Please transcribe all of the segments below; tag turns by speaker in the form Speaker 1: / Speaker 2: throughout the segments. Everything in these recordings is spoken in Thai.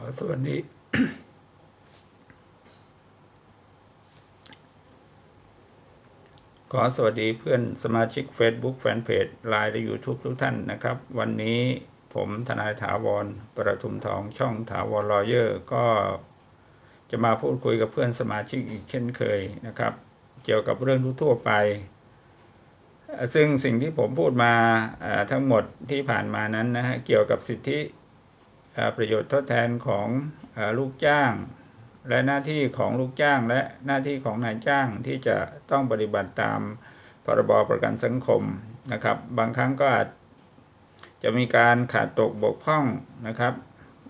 Speaker 1: อสวัสดีขอสวัสดีเพื่อนสมาชิก Facebook Fanpage ไลน์และ YouTube ทุกท่านนะครับ วันนี้ผมทนายถาวร ประทุมทองช่องถาวรลอเยอร์ ก็จะมาพูดคุยกับเพื่อนสมาชิกอีกเช่นเคยนะครับ เกี่ยวกับเรื่องทั่วไป ซึ่งสิ่งที่ผมพูดมาทั้งหมดที่ผ่านมานั้นนะฮะเกี่ยวกับสิทธิ ประโยชน์ทดแทนของลูกจ้าง และหน้าที่ของลูกจ้างและหน้าที่ของนายจ้างที่จะต้องปฏิบัติตามพรบประกันสังคมนะครับ บางครั้งก็อาจจะมีการขาดตกบกพร่องนะครับ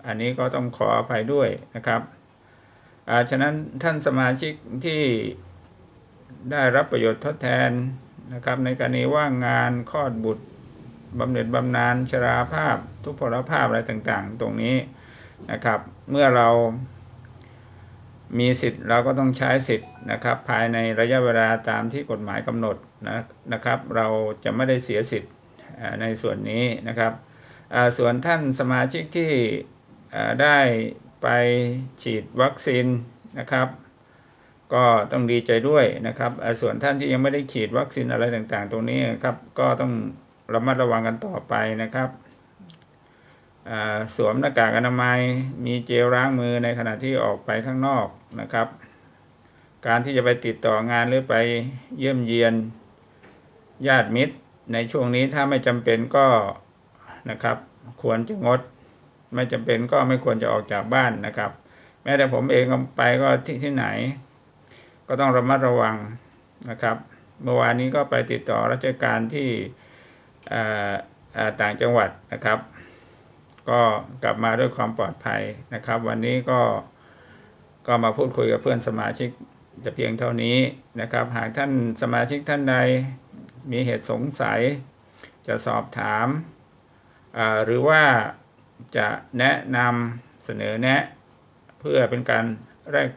Speaker 1: อันนี้ก็ต้องขออภัยด้วยนะครับอาฉะนั้นท่านสมาชิกที่ได้รับประโยชน์ทดแทนนะครับในกรณีว่างงานคลอดบุตร บำเหน็จบำนาญชราภาพ ทุพพลภาพอะไรต่างๆ ตรงนี้นะครับ เมื่อเรามีสิทธิ์เราก็ต้องใช้สิทธิ์นะครับ ภายในระยะเวลาตามที่กฎหมายกำหนดนะนะครับ เราจะไม่ได้เสียสิทธิ์ในส่วนนี้นะครับส่วนท่านสมาชิกที่ได้ไปฉีดวัคซีนนะครับ ก็ต้องดีใจด้วยนะครับส่วนท่านที่ยังไม่ได้ฉีดวัคซีนอะไรต่างๆ ตรงนี้ครับก็ต้อง ระมัดระวังกันต่อไปนะครับสวมหน้ากากอนามัยมีเจลล้างมือในขณะที่ออกไปข้างนอกนะครับ การที่จะไปติดต่องานหรือไปเยี่ยมเยียนญาติมิตร ในช่วงนี้ถ้าไม่จำเป็นก็นะครับ ควรจะงด ไม่จำเป็นก็ไม่ควรจะออกจากบ้านนะครับ แม้แต่ผมเองไปก็ที่ที่ไหน ก็ต้องระมัดระวังนะครับ เมื่อวานนี้ก็ไปติดต่อราชการที่ ต่างจังหวัดนะครับ ก็กลับมาด้วยความปลอดภัยนะครับ วันนี้ก็ก็มาพูดคุยกับเพื่อนสมาชิกจะเพียงเท่านี้นะครับ หากท่านสมาชิกท่านใดมีเหตุสงสัย จะสอบถาม หรือว่าจะแนะนำเสนอแนะ เพื่อเป็นการแลก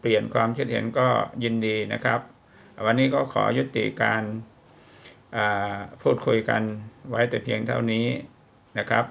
Speaker 1: เปลี่ยนความคิดเห็นก็ยินดีนะครับ วันนี้ก็ขอยุติการ พูดคุยกันไว้แต่เพียงเท่านี้นะครับ